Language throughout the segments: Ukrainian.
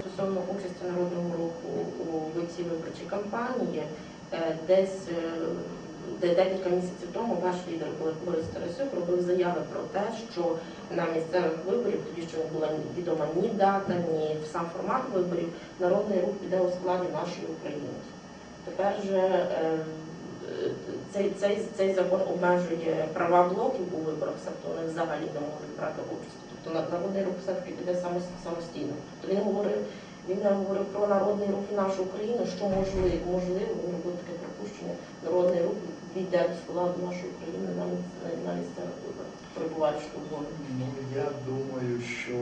Стосовно участі народного руху у цій виборчій кампанії, е, десь е, де декілька місяців тому ваш лідер Борис Тарасюк робив заяви про те, що на місцевих виборів, тоді ще не була відома ні дата, ні сам формат виборів, народний рух піде у складі нашої України. Тепер же е, цей, цей, цей закон обмежує права блоків у виборах, тобто вони взагалі не можуть брати участь. Тобто на- народний рух все-таки піде самос- самостійно. Тобто він говорив, він нам говорив про народний рух нашу Україну, що можливо, можливо, він робив таке припущення, народний рух війде в склад нашої України на, навіть на місцевих виборах, перебуваючи у Ну я думаю, що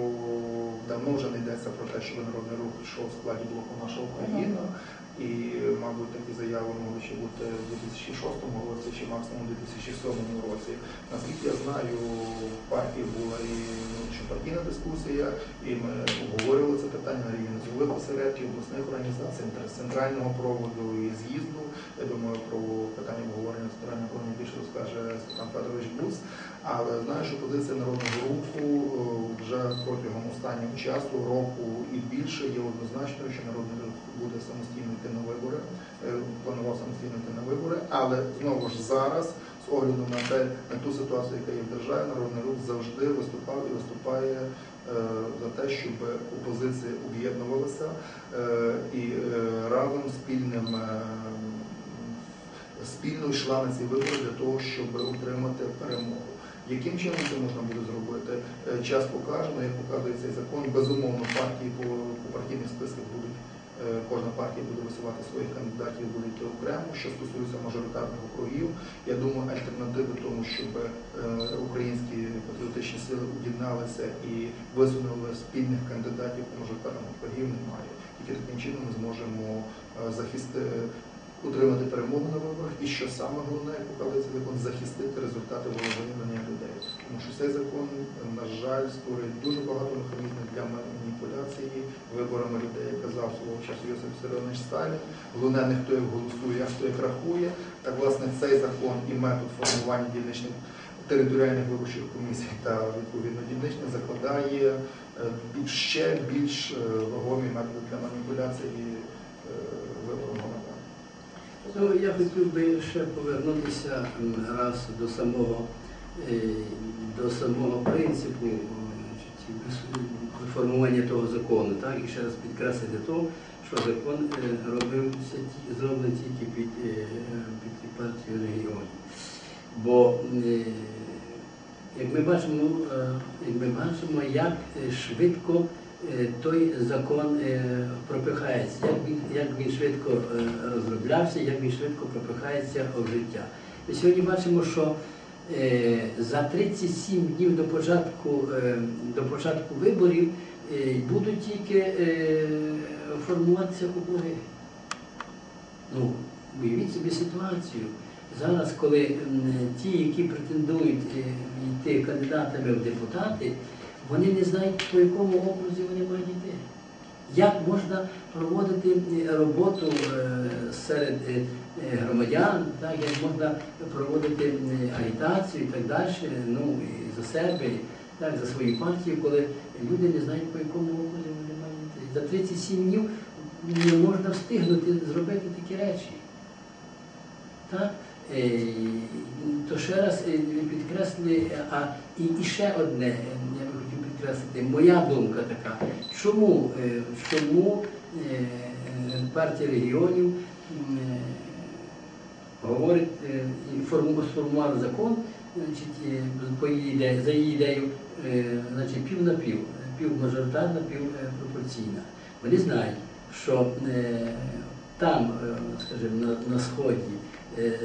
давно вже не йдеться про те, щоб народний рух йшов в складі блоку наша Україна. І, мабуть, такі заяви могли ще бути в 2006 році чи максимум у 2007 році. Наскільки я знаю, в партії була і внутрішньопартійна дискусія, і ми обговорювали це питання на рівні низових осередків, обласних організацій, центрального проводу і з'їзду. Я думаю, про питання обговорення центрального проводу більше розкаже Степан Федорович Буц. Але знаю, що позиція народного протягом останнього часу, року і більше є однозначною, що народний рух буде самостійно йти на вибори, е, планував самостійно йти на вибори, але знову ж зараз, з огляду на те, на ту ситуацію, яка є в державі, народний рух завжди виступав і виступає е, за те, щоб опозиція об'єднувалася е, і разом спільним. Спільно йшла на ці вибори для того, щоб утримати перемогу. Яким чином це можна буде зробити? Е, Час покаже, але як показує цей закон, безумовно партії по, по партійних списках будуть, е, кожна партія буде висувати своїх кандидатів, буде йти окремо. Що стосується мажоритарних округів, я думаю, альтернативи тому, щоб е, українські патріотичні сили об'єдналися і висунули спільних кандидатів по мажоритарних округів, немає. Тільки таким чином ми зможемо захистити утримати перемогу на виборах і що саме головне, як показує цей закон, захистити результати волевиявлення людей. Тому що цей закон, на жаль, створює дуже багато механізмів для маніпуляції виборами людей, як казав свого часу Йосип Вісаріонович Сталін. Головне не хто як голосує, а хто як рахує. Так, власне, цей закон і метод формування дільничних територіальних виборчих комісій та відповідно дільничних закладає е, ще більш е, вагомі методи для маніпуляції е. Ну, я хотів би ще повернутися раз до самого, е, до самого принципу чи формування того закону, так? і ще раз підкреслити то, що закон е, робився зроблений тільки під, е, під партію регіонів. Бо е, як ми бачимо, е, як ми бачимо, як е, швидко е, той закон е, пропихається, як він, як він швидко е, розроблявся, як він швидко пропихається в життя. Ми сьогодні бачимо, що е, за 37 днів до початку, е, до початку виборів е, будуть тільки е, формуватися округи. Ну, уявіть собі ситуацію. Зараз, коли ті, які претендують е, йти кандидатами в депутати, вони не знають, по якому окрузі вони мають йти. Як можна проводити е, роботу е, серед е, громадян, так, як можна проводити агітацію і так далі, ну, і за себе, так, за свою партію, коли люди не знають, по якому окрузі вони мають йти. За 37 днів не можна встигнути зробити такі речі. Так? То ще раз підкреслили, а і ще одне, підкреслити, моя думка така, чому, е, чому е, партія регіонів е, говорить сформувала закон, по її ідеї, за її ідею, значить, пів на пів, пів мажоритарна, пів пропорційна. Вони знають, що там, скажімо, на, на сході,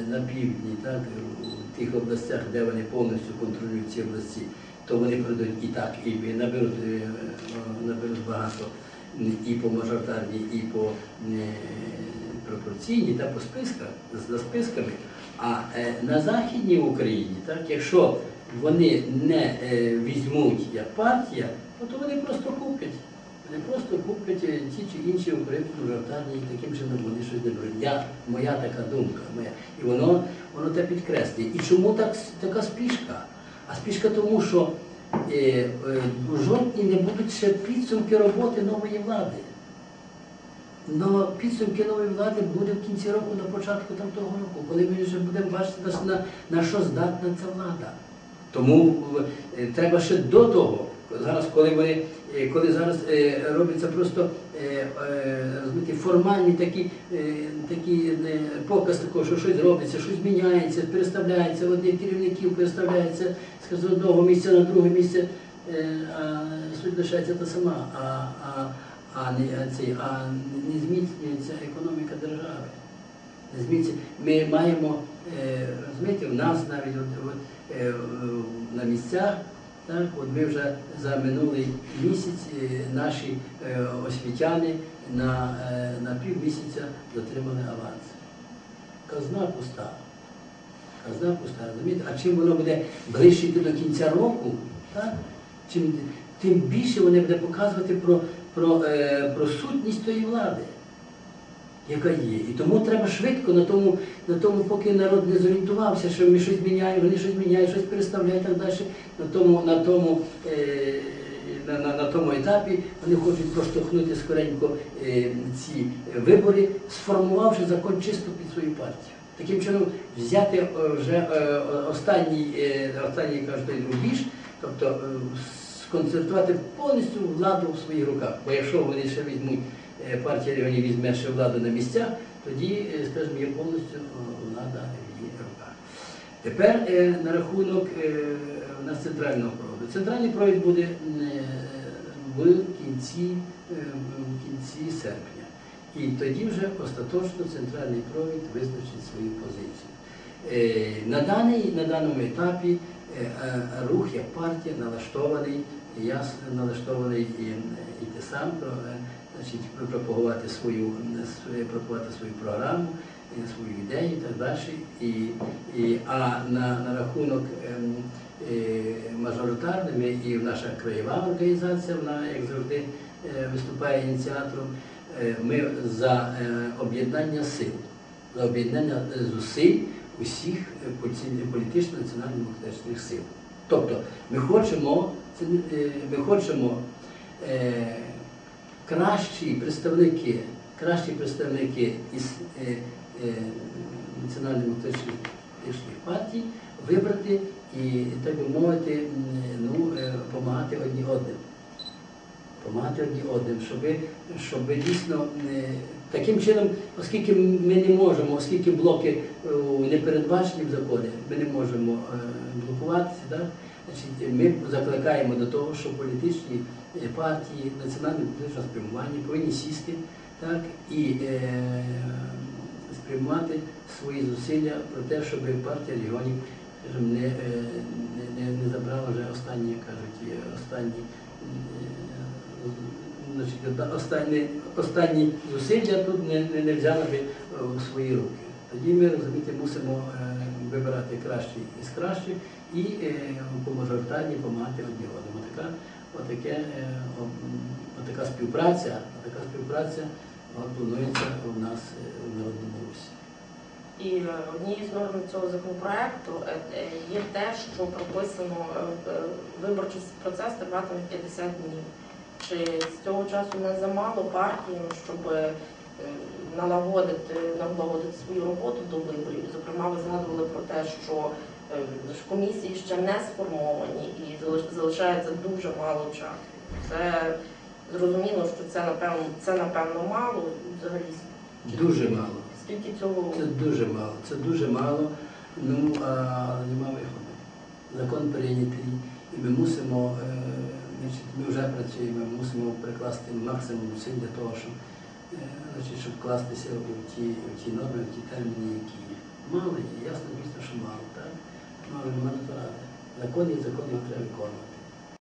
на півдні, так, у тих областях, де вони повністю контролюють ці області, то вони прийдуть і так, і наберуть, е, наберуть багато і по мажоритарній, і по е, пропорційній, та по списках, за списками. А е, на Західній Україні, так, якщо вони не е, візьмуть як партія, ну, то вони просто куплять. Вони просто куплять е, ті чи інші українські мажоритарні, і таким чином вони щось не беруть. Я, моя така думка. Моя. І воно, воно те підкреслює. І чому так, така спішка? А спішка тому, що е, е, у жовтні не будуть ще підсумки роботи нової влади. Но підсумки нової влади буде в кінці року, на початку там того року, коли ми вже будемо бачити, на, на, що здатна ця влада. Тому е, треба ще до того, зараз, коли вони, е, коли зараз е, робиться просто формальні такі, е, такі е, показ такого, що щось робиться, щось міняється, переставляється, одних керівників переставляється з одного місця на друге місце, е, а суть лишається та сама, а, а, а, не, цей, а не зміцнюється економіка держави. Ми маємо, е, розумієте, в нас навіть от, от, е, на місцях, так, от ми вже за минулий місяць е, наші е, освітяни на, е, на півмісяця затримали аванс. Казна пуста. Казна пуста, розумієте? А чим воно буде ближче до кінця року, так? чим, тим більше вони буде показувати про, про, про сутність тої влади, яка є. І тому треба швидко на тому, на тому, поки народ не зорієнтувався, що ми щось міняємо, вони щось міняють, щось переставляють так далі. На тому, на тому, е, на, на, на тому етапі вони хочуть проштовхнути скоренько е, ці вибори, сформувавши закон чисто під свою партію. Таким чином взяти е, вже е, останній, е, останній кажуть, рубіж, тобто сконцентрувати повністю владу в своїх руках. Бо якщо вони ще візьмуть, е, партія регіонів візьме ще владу на місцях, тоді, е, скажімо, є повністю е, влада в її руках. Тепер на рахунок у нас центрального проводу. Центральний провід буде в кінці, в кінці серпня. І тоді вже остаточно центральний провід визначить свою позицію. Е, На, даний, на даному етапі е, е, рух як партія налаштований, ясно налаштований і, і те сам значить, пропагувати свою, пропагувати свою програму, свою ідею і так далі. І, і, а на, на рахунок ем, мажоритарними і наша краєва організація, вона, як завжди, виступає ініціатором. Ми за об'єднання сил, за об'єднання зусиль усіх е, політично-національно-демократичних сил. Тобто ми хочемо, е, ми хочемо е, кращі представники, кращі представники із е, е, національно-демократичних партій вибрати і, так би мовити, ну, е, допомагати одні одним допомагати одні одним, щоб, щоб дійсно е, таким чином, оскільки ми не можемо, оскільки блоки е, не передбачені в законі, ми не можемо е, блокуватися, да? Значить, ми закликаємо до того, що політичні партії, національне політичне спрямування повинні сісти так, і е, спрямувати свої зусилля про те, щоб партія регіонів не, не, не, забрала вже останні, кажуть, останні значить, останні, останні зусилля тут не, не, не взяли би е, у свої руки. Тоді ми розумієте, мусимо е, вибирати кращі із кращих і е, по мажоритарні допомагати одні одному. Така, отаке, е, отака співпраця, отака співпраця планується у нас е, в Народному Русі. І е, однією з норм цього законопроекту е, е, є те, що прописано е, е, виборчий процес триватиме 50 днів. Чи з цього часу не замало партіям, щоб е, налагодити, налагодити свою роботу до виборів? Зокрема, ви згадували про те, що е, комісії ще не сформовані і залиш- залишається дуже мало часу. Це зрозуміло, що це напевно це напевно мало. Взагалі, Дуже мало. скільки цього Це дуже мало. Це дуже мало. Ну, а нема виходу. Закон прийнятий, і ми мусимо, е, значить, ми вже працюємо, мусимо прикласти максимум сил для того, щоб, е, значить, щоб вкластися в ті, в ті норми, в ті терміни, які є. Мали, ясно, звісно, що мало, так? Мали нема то ради. Закон є закон, його треба виконувати.